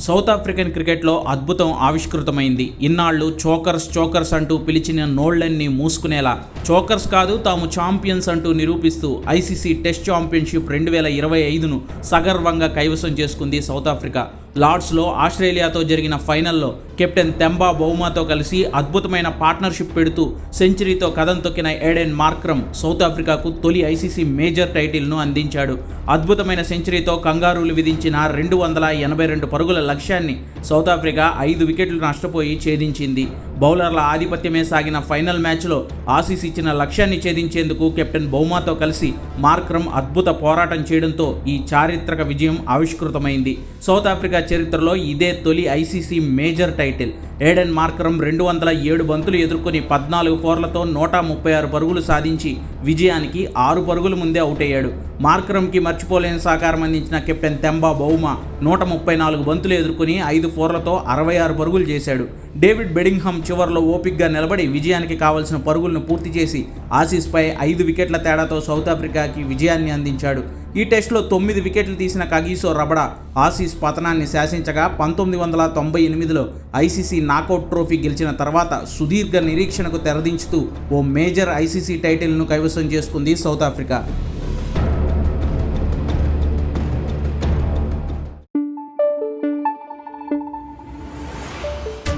South African క్రికెట్లో అద్భుతం ఆవిష్కృతమైంది. ఇన్నాళ్ళు చోకర్స్ చోకర్స్ అంటూ పిలిచిన నోళ్ళన్నీ మూసుకునేలా. చోకర్స్ కాదు తాము ఛాంపియన్స్ అంటూ నిరూపిస్తూ ఐసీసీ టెస్ట్ ఛాంపియన్షిప్ రెండు వేల ఇరవై ఐదును సగర్వంగా కైవసం చేసుకుంది సౌత్ ఆఫ్రికా. లార్డ్స్లో ఆస్ట్రేలియాతో జరిగిన ఫైనల్లో కెప్టెన్ తెంబా బౌమాతో కలిసి అద్భుతమైన పార్ట్నర్షిప్ పెడుతూ సెంచరీతో కథం తొక్కిన ఏడెన్ మార్క్రమ్ సౌత్ ఆఫ్రికాకు తొలి ఐసీసీ మేజర్ టైటిల్ను అందించాడు. అద్భుతమైన సెంచరీతో కంగారూలు విధించిన రెండు వందల ఎనభై రెండు పరుగుల లక్ష్యాన్ని సౌత్ ఆఫ్రికా ఐదు వికెట్లు నష్టపోయి ఛేదించింది. బౌలర్ల ఆధిపత్యమే సాగిన ఫైనల్ మ్యాచ్లో ఆసీస్ ఇచ్చిన లక్ష్యాన్ని ఛేదించేందుకు కెప్టెన్ బౌమాతో కలిసి మార్క్రమ్ అద్భుత పోరాటం చేయడంతో ఈ చారిత్రక విజయం ఆవిష్కృతమైంది. సౌత్ ఆఫ్రికా చరిత్రలో ఇదే తొలి ICC major title. Aiden Markram రెండు వందల ఏడు బంతులు ఎదుర్కొని పద్నాలుగు ఫోర్లతో నూట ముప్పై ఆరు పరుగులు సాధించి విజయానికి ఆరు పరుగుల ముందే అవుట్ అయ్యాడు మార్కరంకి మర్చిపోలేని సహకారం అందించిన కెప్టెన్ తెంబా బౌమా నూట ముప్పై నాలుగు బంతులు ఎదుర్కొని ఐదు ఫోర్లతో అరవై ఆరు పరుగులు చేశాడు. డేవిడ్ బెడింగ్హమ్ చివర్లో ఓపిక్గా నిలబడి విజయానికి కావలసిన పరుగులను పూర్తి చేసి ఆసీస్పై ఐదు వికెట్ల తేడాతో సౌత్ ఆఫ్రికాకి విజయాన్ని అందించాడు. ఈ టెస్ట్లో తొమ్మిది వికెట్లు తీసిన కగీసో రబడా ఆసీస్ పతనాన్ని శాసించగా పంతొమ్మిది వందల తొంభై ఎనిమిదిలో ఐసీసీ నాకౌట్ ట్రోఫీ గెలిచిన తర్వాత సుదీర్ఘ నిరీక్షణకు తెరదించుతూ ఓ మేజర్ ఐసీసీ టైటిల్ను కైవసం చేసుకుంది సౌత్ ఆఫ్రికా.